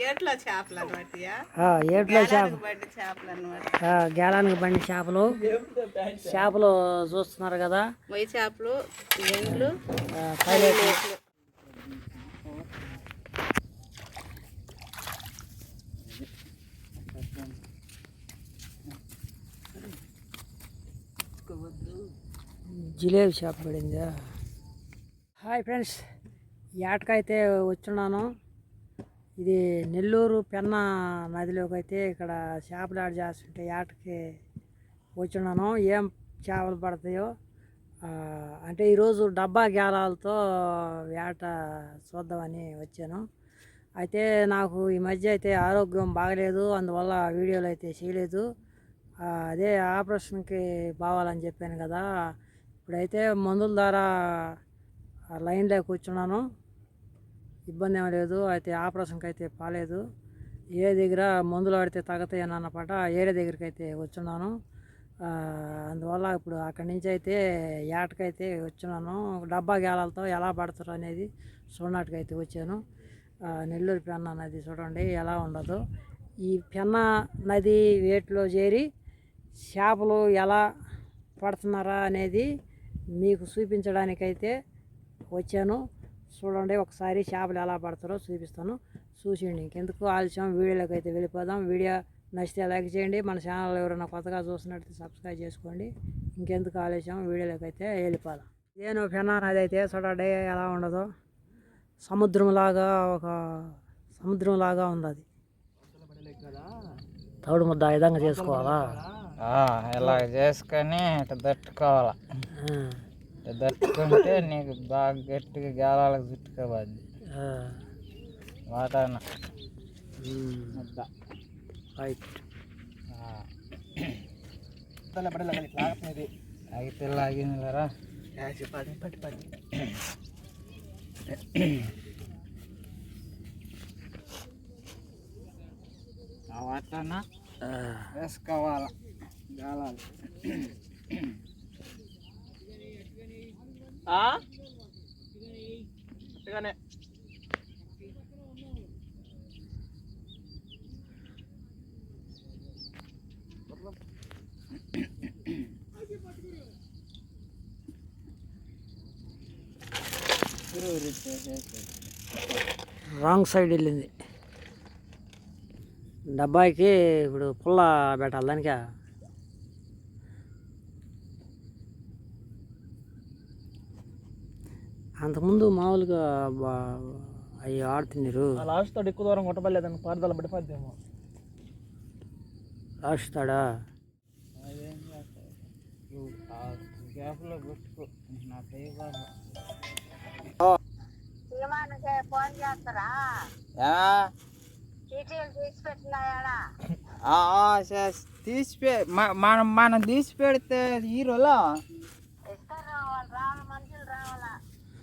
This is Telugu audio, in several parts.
ఏట్లో చేపలు అనమాట ఆ, ఏట్లో చేప చేపలు అనమాట గేలానికి బండి చేపలు. చేపలు చూస్తున్నారు కదా. మొయ్యి చేపలు ఎండ్లు జిలేబీ చేప పడిందా? హాయ్ ఫ్రెండ్స్ ఏటకైతే వచ్చున్నాను. ఇది నెల్లూరు పెన్న నదిలోకి అయితే ఇక్కడ చేపలు చేస్తుంటే ఏటకి వచ్చినాను ఏం చేపలు పడతాయో అంటే ఈరోజు డబ్బా గేలాలతో వేట చూద్దామని వచ్చాను. అయితే నాకు ఈ మధ్య అయితే ఆరోగ్యం బాగలేదు అందువల్ల వీడియోలు అయితే చేయలేదు. అదే ఆపరేషన్కి బావాలని చెప్పాను కదా. ఇప్పుడైతే మందుల ద్వారా లైన్లో కూర్చున్నాను ఇబ్బంది ఏమీ లేదు. అయితే ఆపరేషన్కి అయితే పాలేదు. ఏ దగ్గర మందులు ఆడితే తగ్గుతాయి అని అన్నమాట ఏరే దగ్గరికి అయితే వచ్చున్నాను. అందువల్ల ఇప్పుడు అక్కడి నుంచి అయితే ఏటకైతే వచ్చున్నాను. డబ్బా గేలాలతో ఎలా పడతారు అనేది చూడటానికైతే వచ్చాను. నెల్లూరు పెన్న నది చూడండి ఎలా ఉండదు. ఈ పెన్న నది వేటిలో చేరి చేపలు ఎలా పడుతున్నారా అనేది మీకు చూపించడానికైతే వచ్చాను. చూడండి ఒకసారి చేపలు ఎలా పడతారో చూపిస్తాను. చూసిండి ఇంకెందుకు ఆలస్యం? వీడియోలోకి అయితే వెళ్ళిపోదాం. వీడియో నచ్చితే లైక్ చేయండి. మన ఛానల్ ఎవరైనా కొత్తగా చూస్తున్నట్టు సబ్స్క్రైబ్ చేసుకోండి. ఇంకెందుకు ఆలస్యం? వీడియోలోకి అయితే వెళ్ళిపోదాం. నేను పెన్నా నది అయితే చూడండి ఎలా ఉండదో. సముద్రంలాగా ఒక సముద్రంలాగా ఉంది అది. తౌడు ముద్ద ఆ విధంగా చేసుకోవాలా? ఇలా చేసుకొని ఇట్లా తట్టుకోవాలి ఆ, ఇట్లా తట్టుకుంటే నీకు బాగా గట్టిగా గాలాలకు చుట్టుకోవాలి ఆ, వాటాన ఉమ్, ముద్ద రైట్ ఆ. అయితే లాగినరా ఆ వాటాన ఆ, వేసుకోవాలి గాలాలు Wrong side వెళ్ళింది. డబ్బాయికి ఇప్పుడు పుల్ల పెట్టాలి దానికి. అంతకుముందు మామూలుగా బా- అవి ఆడుతున్నారు లాస్ట్ తోటి ఎక్కువ దూరం కొట్టబడలేదని పారుదల పడిపోద్దేమో. నా పేరు తీసిపే మనం మనం తీసి పెడితే హీరోలో?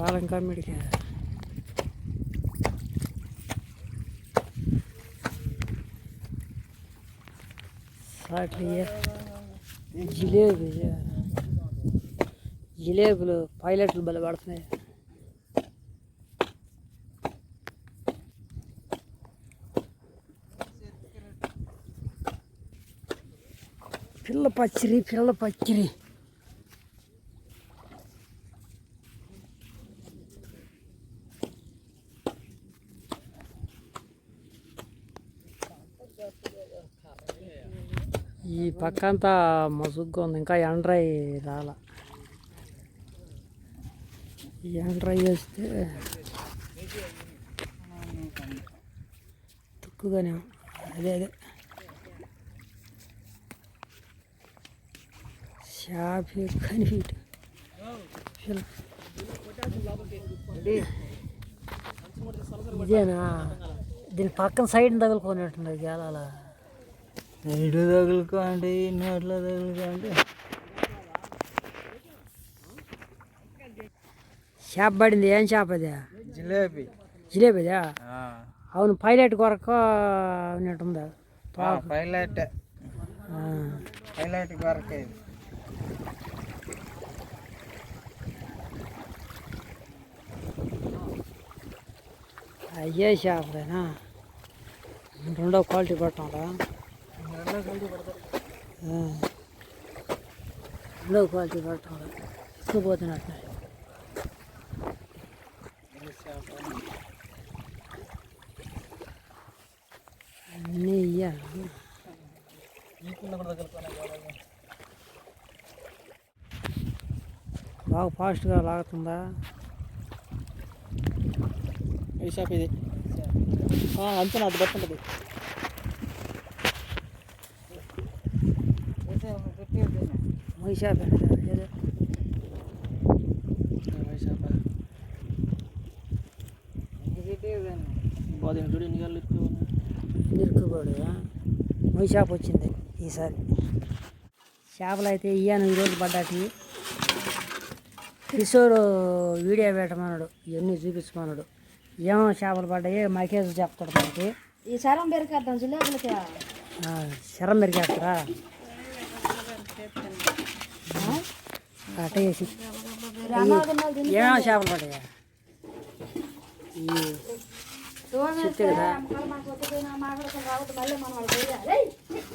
రాలం కమ్మిడికి సాటి జిలేబీ జిలేబులు పైలట్లు బలి పడుతున్నాయి పిల్ల పచ్చిరి పిల్ల పచ్చిరి ఈ పక్కంతా మసుగ్గా ఉంది ఇంకా ఎండ్రై రాల. ఎండ్రై వేస్తే తుక్కుగానే అదే అదే. షాఫీ కనిపిట్ ఇదేనా? దీని పక్కన సైడ్ తగులుకొని గేలాల? ఇటు తగులుకో అంటే ఇన్ని అట్లా తగులుకో అంటే చేప పడింది ఏం చేప అది జిలేబీ జిలేబీదా ఆ, అవును పైలట్ కొరకు ఉన్నట్టుందా ఆ, పైలట్ ఆ. పైలట్ వరకే ఇది. అయ్యే చేపలేనా రెండో క్వాలిటీ పెట్టాలా ఆ. రెండో క్వాలిటీ పెట్టాలి తీసుకుపోతున్నట్టు అన్నీ ఇయ్యాలి బాగా ఫాస్ట్గా లాగుతుందా? ఈ షాప్ ఇది. అంచనా అది బాగా చూడు ఎన్ని ఉన్నాయి. నిరుకుబడి మైషాప్ వచ్చింది ఈసారి చేపలు అయితే ఇయ్యాను ఈరోజు పడ్డాటి కిషోర్ వీడియో పెట్టమన్నాడు ఇవన్నీ చూపించమన్నాడు. ఏమో చేపలు పడ్డాయి మాకేసి చెప్తాడు మనకి. ఈ సరం పెరికేద్దాం శరం మెరికేస్తారా ఏమేమో చేపలు పడ్డాయా చెప్తే కదా.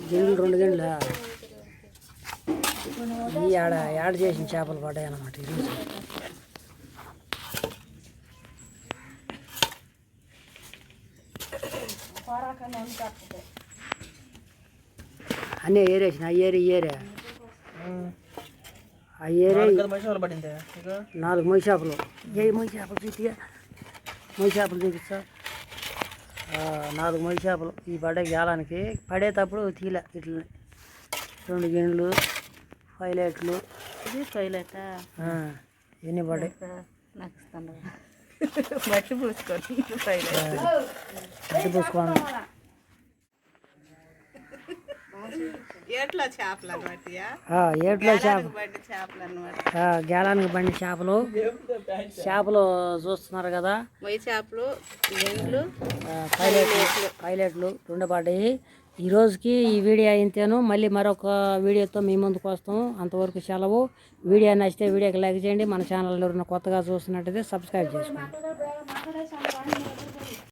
గిండ్లు రెండు గిండ్ల ఈ ఆడ యాడ్ చేసిన చేపలు పడ్డాయి అన్నమాట ఈరోజు అన్నీ ఏరేసిన? ఏరి ఏరే. ఇక? నాలుగు మొయ్యి చేపలు ఏ మొయ్యి చేపలు చూపిగా మొయ్యి చేపలు చూపిస్తా ఆ, నాలుగు మొయ్యి చేపలు ఈ పడే గాలానికి. పడేటప్పుడు తీల ఇట్లా రెండు గిన్నెలు పైలెట్లు ఇది ఎన్ని బట్టి పూసుకొని టైలెట్ అట్టి పూసుకోండి చేపలు ఏట్లో చేపలు ఆ, గేలానికి బండి చేపలు. చేపలు చూస్తున్నారు కదా. మొయ్యి చేపలు పైలెట్లు పైలెట్లు. రెండు పడ్డాయి ఈ రోజుకి ఈ వీడియో అయితేను మళ్ళీ మరొక వీడియోతో మీ ముందుకు వస్తాము అంతవరకు సెలవు. వీడియో నచ్చితే వీడియోకి లైక్ చేయండి. మన ఛానల్ ఎవరైనా కొత్తగా చూస్తున్నట్టయితే సబ్స్క్రైబ్ చేసుకోండి.